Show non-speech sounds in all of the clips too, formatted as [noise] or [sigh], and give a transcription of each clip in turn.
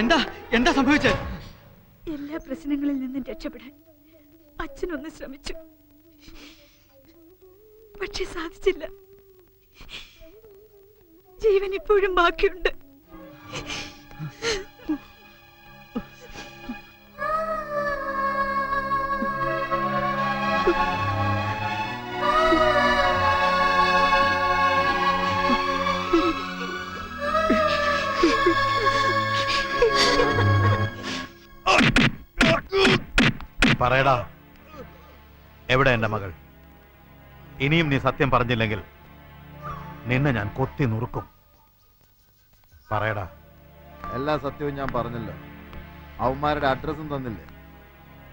എന്താ? എന്താ സംഭവിച്ചത് എല്ലാ പ്രശ്നങ്ങളിൽ നിന്നും രക്ഷപ്പെടാൻ അച്ഛനൊന്ന് ശ്രമിച്ചു. പക്ഷെ സാധിച്ചില്ല. ജീവൻ ഇപ്പോഴും ബാക്കിയുണ്ട്. പറയടാ. എവിടെ എന്റെ മകൾ? ഇനിയും നീ സത്യം പറഞ്ഞില്ലെങ്കിൽ നിന്നെ ഞാൻ കൊത്തി നുറുക്കും. പറയടാ. എല്ലാ സത്യവും ഞാൻ പറഞ്ഞല്ലോ. അവന്മാരുടെ അഡ്രസ്സും തന്നില്ലേ?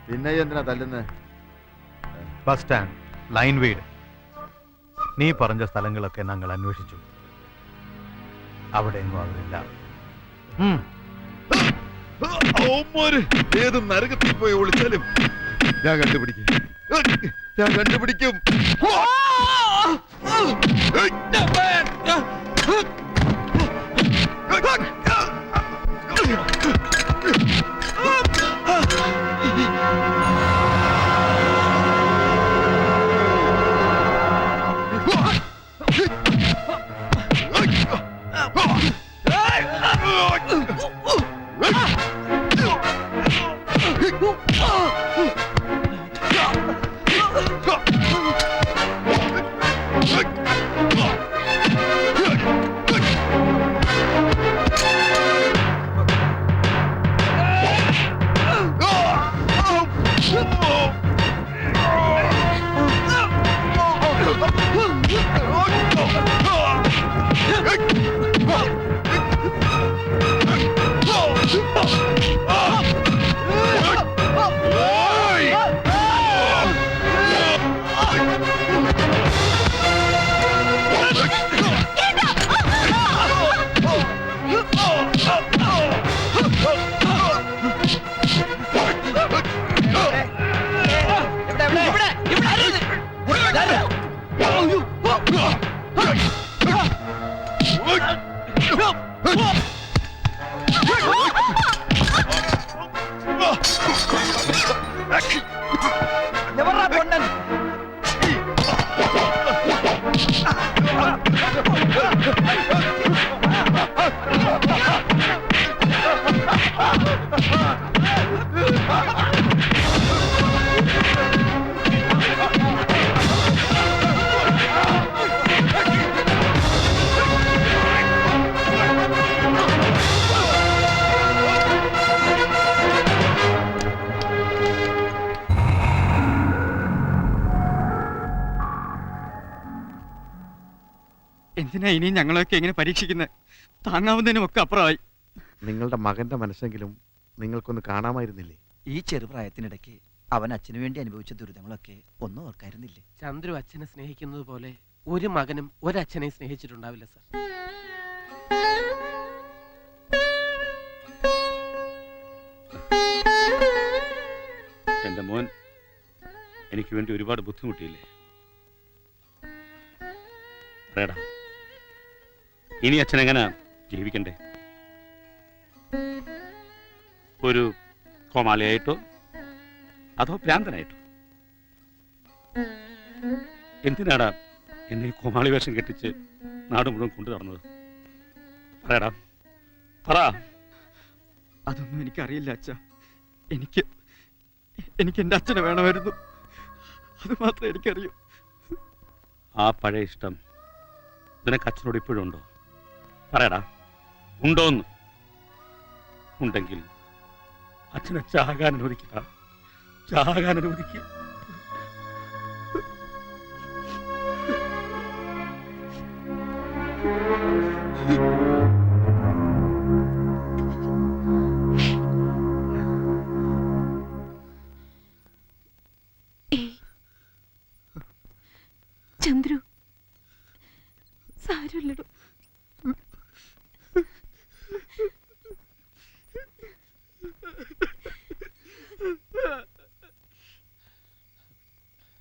പിന്നെ എന്തിനാ തല്ലുന്നത് ബസ് സ്റ്റാൻഡ് ലൈൻ വീട്. നീ പറഞ്ഞ സ്ഥലങ്ങളൊക്കെ ഞങ്ങൾ അന്വേഷിച്ചു. അവിടെ എങ്ങും അവരില്ല. ഉം. ഏത് നരകത്തിൽ പോയി ഒളിച്ചാലും ഞാൻ കണ്ടുപിടിക്കും. ഞാൻ കണ്ടുപിടിക്കും. എന്തിനാ ഇനിയും ഞങ്ങളൊക്കെ എങ്ങനെ പരീക്ഷിക്കുന്നത്? താങ്ങാവുന്നതിനും ഒക്കെ അപ്പുറമായി. നിങ്ങളുടെ മകന്റെ മനസ്സെങ്കിലും നിങ്ങൾക്കൊന്ന് കാണാമായിരുന്നില്ലേ? ഈ ചെറുപ്രായത്തിനിടയ്ക്ക് അവൻ അച്ഛനു വേണ്ടി അനുഭവിച്ച ദുരിതങ്ങളൊക്കെ ഒന്നും ഓർക്കായിരുന്നില്ലേ? ചന്ദ്രു അച്ഛനെ സ്നേഹിക്കുന്നത് പോലെ ഒരു മകനും ഒരച്ഛനെയും സ്നേഹിച്ചിട്ടുണ്ടാവില്ല സർ. എന്റെ മോൻ എനിക്ക് വേണ്ടി ഒരുപാട് ബുദ്ധിമുട്ടിയില്ലേ? പറയടാ. ഇനി അച്ഛൻ എങ്ങനെ ജീവിക്കണ്ടേ? ഒരു കോമാളിയായിട്ടോ അതോ ഭ്രാന്തനായിട്ടോ? എന്തിനാടാ എന്നെ കോമാളി വേഷം കെട്ടിച്ച് നാട് മുഴുവൻ കൊണ്ടു നടന്നത്? പറയടാ. പറ. അതൊന്നും എനിക്കറിയില്ല അച്ഛ. എനിക്ക് എനിക്ക് എന്റെ അച്ഛനെ വേണമായിരുന്നു. അത് മാത്രമേ എനിക്കറിയൂ. ആ പഴയ ഇഷ്ടം നിനക്ക് അച്ഛനോട് ഇപ്പോഴും ഉണ്ടോ? പറയടാ. ഉണ്ടോന്ന്? ഉണ്ടെങ്കിൽ അച്ഛനെ ചാകാൻ അനുവദിക്കുക ചാകാൻ അനുവദിക്കുക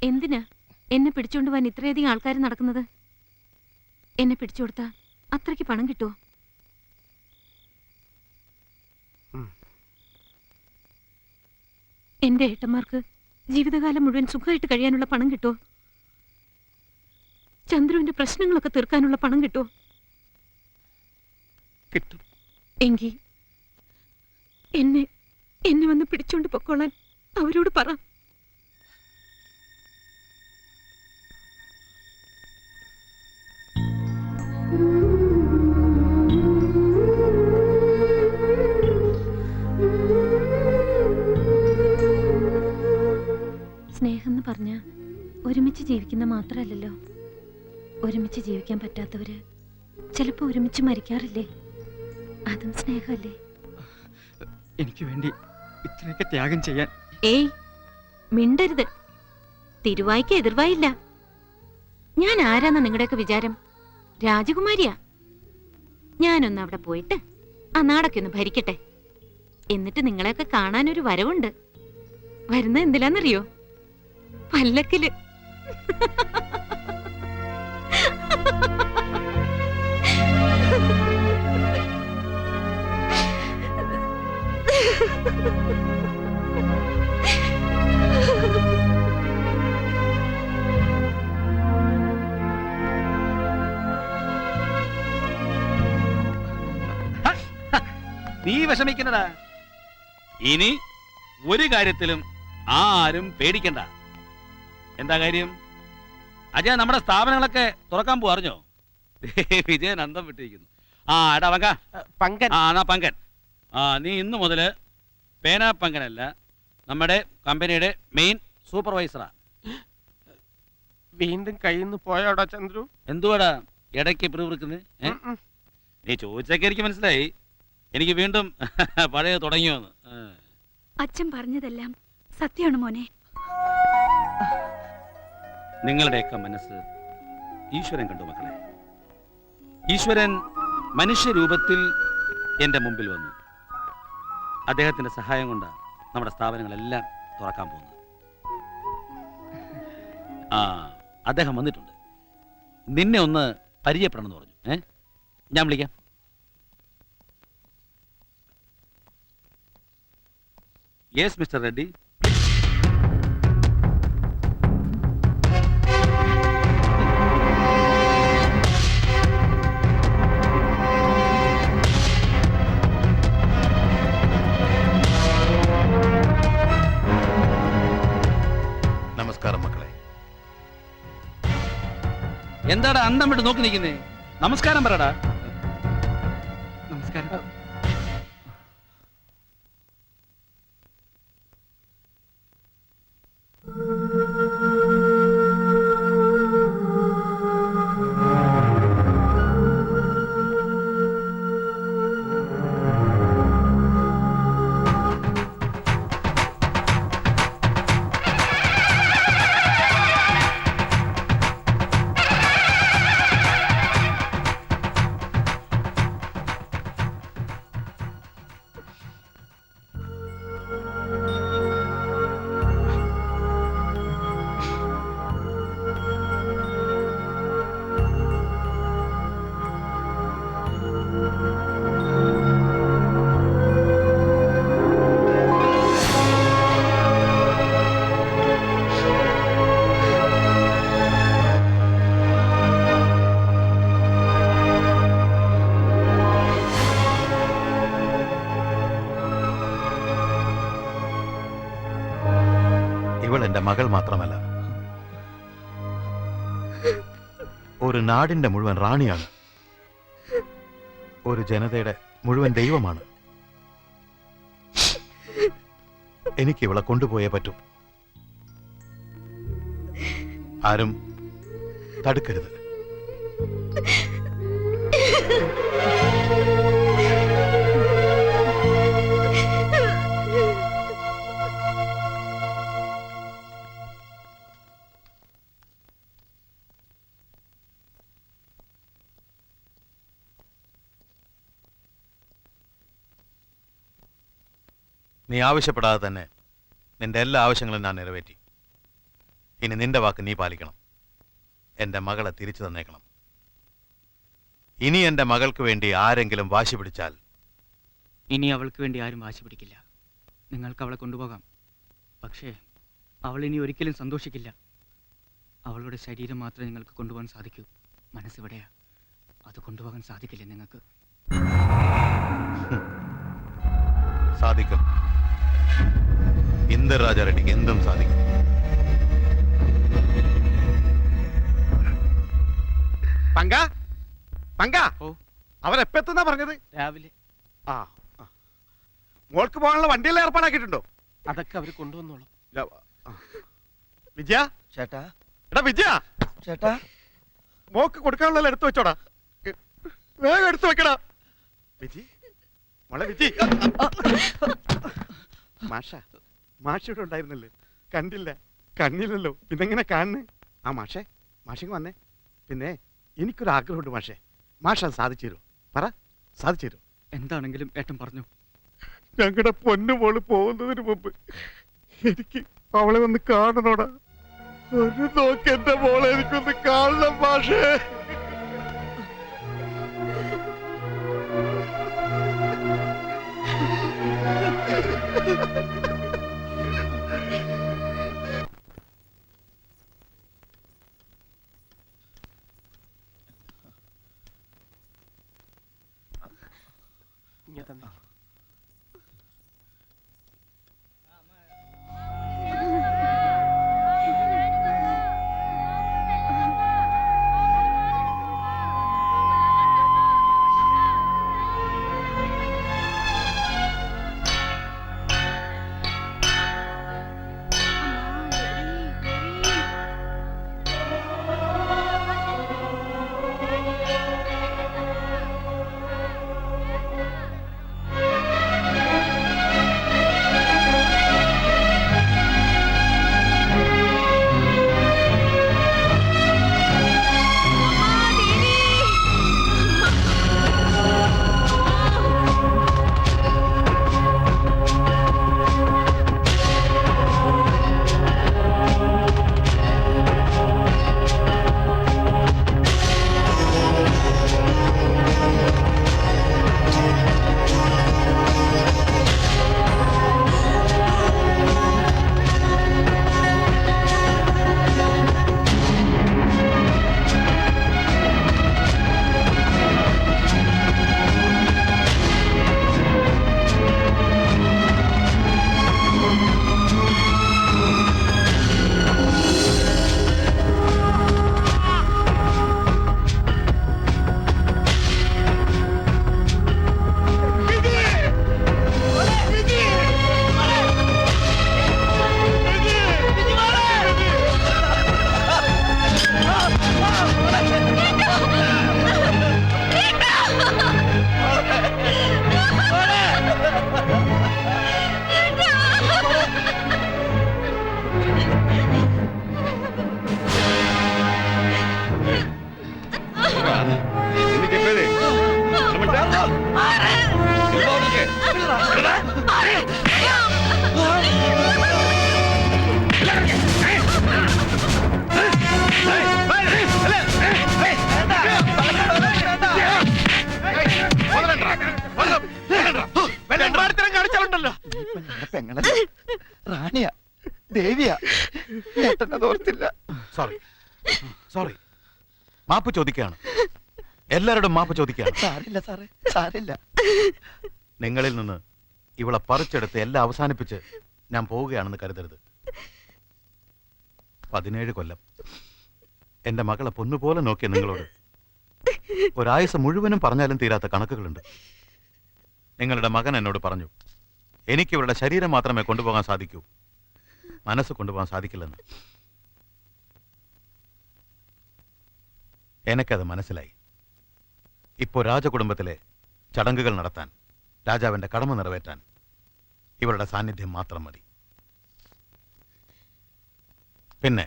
എന്തിനാ? എന്നെ പിടിച്ചോണ്ട് പോവാൻ ഇത്രയധികം ആൾക്കാർ നടക്കുന്നത്? എന്നെ പിടിച്ചു കൊടുത്താ അത്രയ്ക്ക് പണം കിട്ടുമോ. എന്റെ ഏട്ടന്മാർക്ക് ജീവിതകാലം മുഴുവൻ സുഖമായിട്ട് കഴിയാനുള്ള പണം കിട്ടുമോ ചന്ദ്രുവിന്റെ പ്രശ്നങ്ങളൊക്കെ തീർക്കാനുള്ള പണം കിട്ടുമോ കിട്ടും. എങ്കിൽ എന്നെ എന്നെ വന്ന് പിടിച്ചോണ്ട് പൊക്കോളാൻ അവരോട് പറ. സ്നേഹം എന്ന് പറഞ്ഞ ഒരുമിച്ച് ജീവിക്കുന്ന മാത്രമല്ലല്ലോ ഒരുമിച്ച് ജീവിക്കാൻ പറ്റാത്തവര് ചിലപ്പോ ഒരുമിച്ച് മരിക്കാറില്ലേ? അതും സ്നേഹമല്ലേ എനിക്ക് വേണ്ടി ഇത്രയൊക്കെ ത്യാഗം ചെയ്യാൻ. ഏയ് മിണ്ടരുത്. തിരുവായിക്ക് എതിർവായില്ല. ഞാൻ ആരാന്ന നിങ്ങളുടെയൊക്കെ വിചാരം? രാജകുമാരിയാ. ഞാനൊന്ന് അവിടെ പോയിട്ട് ആ നാടൊക്കെ ഒന്ന് ഭരിക്കട്ടെ. എന്നിട്ട് നിങ്ങളെയൊക്കെ ഒരു വരവുണ്ട്. വരുന്നത് എന്തിലാന്നറിയോ? പല്ലക്കിൽ. [laughs] നീ വിഷമിക്കണ്ടടാ ഇനി ഒരു കാര്യത്തിലും ആരും പേടിക്കണ്ട. എന്താ കാര്യം? അജയ നമ്മുടെ സ്ഥാപനങ്ങളൊക്കെ തുറക്കാൻ പോ അറിഞ്ഞോ? വിജയൻ അന്തം വിട്ടിരിക്കുന്നു. ആ എടാ പങ്ക. പങ്കൻ. ആ എന്നാ പങ്കൻ. ആ നീ ഇന്നു മുതൽ പേന പങ്കനല്ല നമ്മുടെ കമ്പനിയുടെ മെയിൻ സൂപ്പർവൈസറാ. വീണ്ടും കയ്യിൽ നിന്ന് പോയോടാ ചന്ദ്രു? എന്തുവാടാ ഇടയ്ക്ക് പിറുപിറുക്കുന്നത്. നീ ചോദിച്ചൊക്കെ എനിക്ക് മനസ്സിലായി. എനിക്ക് വീണ്ടും [laughs] പഴയ തുടങ്ങിയോന്ന്. അച്ഛൻ പറഞ്ഞതെല്ലാം സത്യമാണ് മോനെ. നിങ്ങളുടെയൊക്കെ മനസ്സ് ഈശ്വരൻ കണ്ടു മക്കളെ. ഈശ്വരൻ മനുഷ്യരൂപത്തിൽ എന്റെ മുമ്പിൽ വന്നു. അദ്ദേഹത്തിന്റെ സഹായം കൊണ്ട് നമ്മുടെ സ്ഥാപനങ്ങളെല്ലാം തുറക്കാൻ പോകുന്നത്. ആ അദ്ദേഹം വന്നിട്ടുണ്ട്. നിന്നെ ഒന്ന് പരിചയപ്പെടണം എന്ന് പറഞ്ഞു. ഏ? ഞാൻ വിളിക്കാം. യെസ് മിസ്റ്റർ റെഡ്ഡി നമസ്കാരം മക്കളെ എന്താടാ അന്തം വിട്ട് നോക്കി നിൽക്കുന്നേ നമസ്കാരം പറടാ എന്റെ മകൾ മാത്രമല്ല. ഒരു നാടിന്റെ മുഴുവൻ റാണിയാണ്. ഒരു ജനതയുടെ മുഴുവൻ ദൈവമാണ്. എനിക്ക് ഇവളെ കൊണ്ടുപോയേ പറ്റൂ. ആരും തടുക്കരുത്. നീ ആവശ്യപ്പെടാതെ തന്നെ നിന്റെ എല്ലാ ആവശ്യങ്ങളും ഞാൻ നിറവേറ്റി. ഇനി നിന്റെ വാക്ക് നീ പാലിക്കണം. എന്റെ മകളെ തിരിച്ചു തന്നേക്കണം. ഇനി എന്റെ മകൾക്ക് വേണ്ടി ആരെങ്കിലും വാശി പിടിച്ചാൽ ഇനി അവൾക്ക് വേണ്ടി ആരും വാശി പിടിക്കില്ല. നിങ്ങൾക്ക് അവളെ കൊണ്ടുപോകാം. പക്ഷേ അവൾ ഇനി ഒരിക്കലും സന്തോഷിക്കില്ല. അവളുടെ ശരീരം മാത്രമേ നിങ്ങൾക്ക് കൊണ്ടുപോകാൻ സാധിക്കൂ. മനസ്സിവിടെയാ അത് കൊണ്ടുപോകാൻ സാധിക്കില്ല നിങ്ങൾക്ക്? സാധിക്കും. ഇന്ദർരാജ റെഡ്ഡിക്ക് എന്തും സാധിക്കും. പങ്ക? പങ്ക? ഓ. അവരെപ്പെത്തുന്നാ പറഞ്ഞത്? രാവിലെ. ആ ആ. മോൾക്ക് പോകാനുള്ള വണ്ടിയെല്ലാം ഏർപ്പാടാക്കിയിട്ടുണ്ടോ? അതൊക്കെ അവർ കൊണ്ടുവന്നോളൂ. വിജയ? ചേട്ടാ. എടാ വിജയ! ചേട്ടാ. മോക്ക് കൊടുക്കാനുള്ള എടുത്തു വെച്ചോടാ. വേഗം എടുത്തു വെക്കടാ. വിജി? മോളെ വിജി. മാഷ. മാഷ ഇവിടെ ഉണ്ടായിരുന്നല്ലേ? കണ്ടില്ല. കണ്ണില്ലല്ലോ. പിന്നെങ്ങനെ കാണുന്നു? ആ മാഷേ. മാഷിങ് വന്നേ. പിന്നെ എനിക്കൊരു ആഗ്രഹമുണ്ട് മാഷേ. മാഷ അത് സാധിച്ചു തരും പറ. സാധിച്ചു തരും എന്താണെങ്കിലും ഏട്ടൻ പറഞ്ഞു. ഞങ്ങളുടെ പൊന്നു മോൾ പോകുന്നതിന് മുമ്പ് എനിക്ക് അവളെ ഒന്ന് കാണണോടാ. ഒരു നോക്ക് എന്റെ മോളെ എനിക്കൊന്ന് കാണണം മാഷേ. റാണിയാ ദേവിയാ. ഏട്ടനത് ഓർത്തില്ല. സോറി സോറി മാപ്പ് ചോദിക്കുകയാണ്. എല്ലാവരോടും മാപ്പ് ചോദിക്കാം. സാറില്ല സാറേ സാരില്ല. നിങ്ങളിൽ നിന്ന് ഇവളെ പറിച്ചെടുത്ത് എല്ലാം അവസാനിപ്പിച്ച് ഞാൻ പോവുകയാണെന്ന് കരുതരുത്. പതിനേഴ് കൊല്ലം. എന്റെ മകളെ പൊന്നുപോലെ നോക്കിയ നിങ്ങളോട് ഒരായുസ് മുഴുവനും പറഞ്ഞാലും തീരാത്ത കണക്കുകളുണ്ട്. നിങ്ങളുടെ മകൻ എന്നോട് പറഞ്ഞു എനിക്ക് ഇവരുടെ ശരീരം മാത്രമേ കൊണ്ടുപോകാൻ സാധിക്കൂ. മനസ്സ് കൊണ്ടുപോകാൻ സാധിക്കില്ലെന്ന്. എനിക്കത് മനസ്സിലായി. ഇപ്പോൾ രാജകുടുംബത്തിലെ ചടങ്ങുകൾ നടത്താൻ രാജാവിന്റെ കടമ നിറവേറ്റാൻ ഇവരുടെ സാന്നിധ്യം മാത്രം മതി. പിന്നെ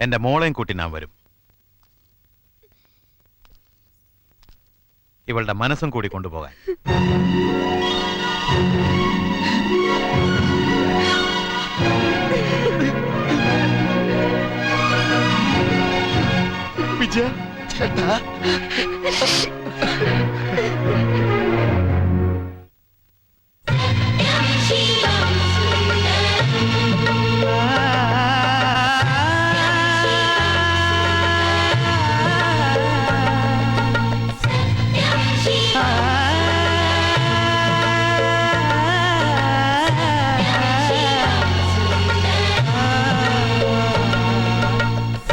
എന്റെ മോളെയും കൂട്ടി ഞാൻ വരും. ഇവളുടെ മനസ്സും കൂടി കൊണ്ടുപോകാൻ. വിജയ? ചേട്ടാ